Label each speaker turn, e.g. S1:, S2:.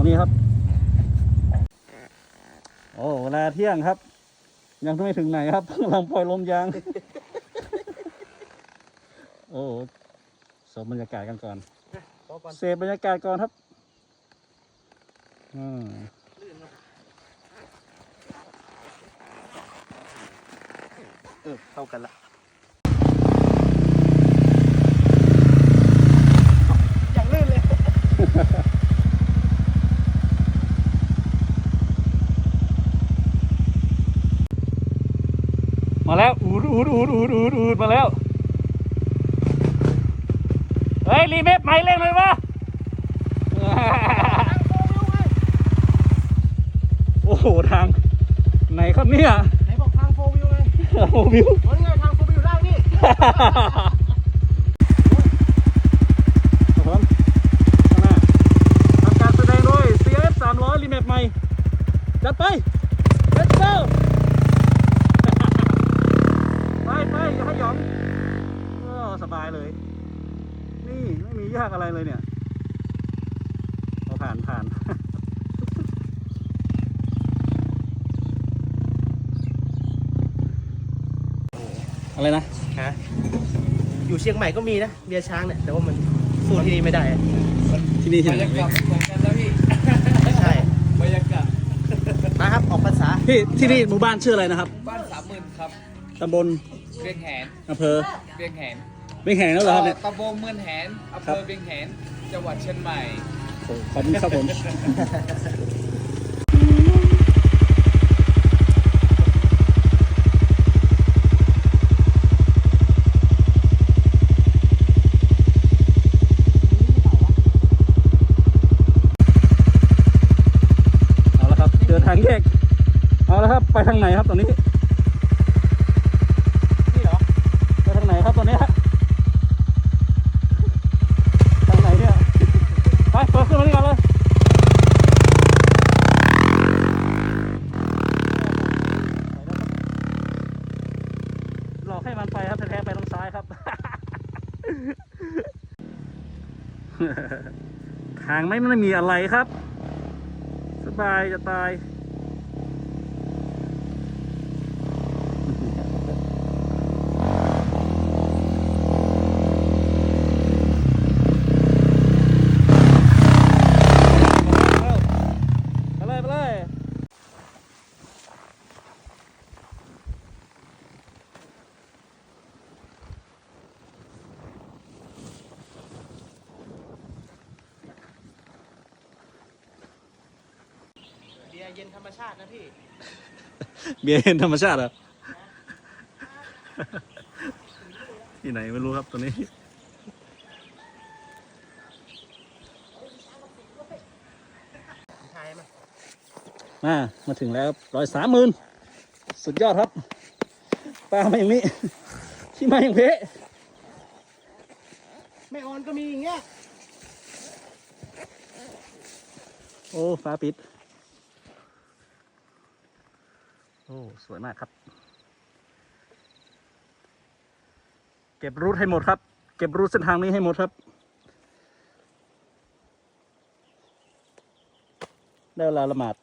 S1: เราวันนี้ครับ โอ้เวลาเที่ยงครับ ยังไม่ถึงไหนครับกำลังปล่อยลมยาง โอ้สมบรรยากาศกันก่อน
S2: ขอก่อน
S1: เสพบรรยากาศก่อนครับอืม
S2: เออเข้ากันละอย่างลื่นเลย
S1: มาแล้วอูดอูดอูดอูดอูดอูดมาแล้ว เฮ้ย รีเมฟไม่เร่งเลยวะโอ้โห ทาง ไหนครับเนี่ย
S2: ไหนบอกทางโฟวิวไง
S1: โอ้โหวิว
S2: โอ้ยไงทางโฟวิวได้นี่
S1: ครับผมข้างหน้าทำการแสดงโดย CF 300 รีเมฟใหม่ จัดไป let's go ไปไปอย่าให้หยองก็สบายเลย นี่ไม่มียากอะไรเลยเนี่ยเราผ่านผ่านอะไรนะ
S2: ฮะอยู่เชียงใหม่ก็มีนะเบียร์ช้างเนี่ยแต่ว่ามันสู้ที่นี่ไม่ได้อะ
S1: ที่นี่ที่
S3: บร
S1: ไหน
S3: รยากาศเหมือนกันแล้วพี่
S2: ใช่
S3: บรรยากาศ
S2: นะครับออกภาษา
S1: ที่ที่นี่หมู่บ้านชื่ออะไรนะครับ
S3: บ้านสามหมื่นครับ
S1: ตำบล
S3: เบียงแหน
S1: อำเภอ
S3: เบียงแหน
S1: ไม่แข่งแล้วเหรอครับเนี่ย
S3: ตำบลเมืองแหนอำเภ
S1: ครั
S3: อบเบียงแหนจังหวัดเชียงใหม่
S1: โอ้ขอบคุณครับผมเอาละครับเจอทางแยกเอาละครับ ไปทางไหนครับตอนนี้ ครับตอนนี้ทางไหนเนี่ย ไปเปิดขึ้นมานี่ก่อนเลยหลอกให้มันไปครับแท้ๆไปทางซ้ายครับ ทางไม่ไม่มีอะไรครับ สบายจะตาย ไปเลยไปเลย
S2: เบียร์เย็นธรรมชาตินะพี่
S1: เบียร์เห็นธรรมชาติเหรอ ที่ไหนไม่รู้ครับตัวนี้
S2: ใช่ไหม
S1: มา มาถึงแล้วร้อยสามหมื่นสุดยอดครับ ปลามาอย่างนี้ที่มาอย่างเพะ
S2: ไม่ออนก็มีอย่างเงี้ย
S1: โอ้ ฟ้าปิด โอ้สวยมากครับ เก็บรูทให้หมดครับ เก็บรูทเส้นทางนี้ให้หมดครับได้เวลาละหมาด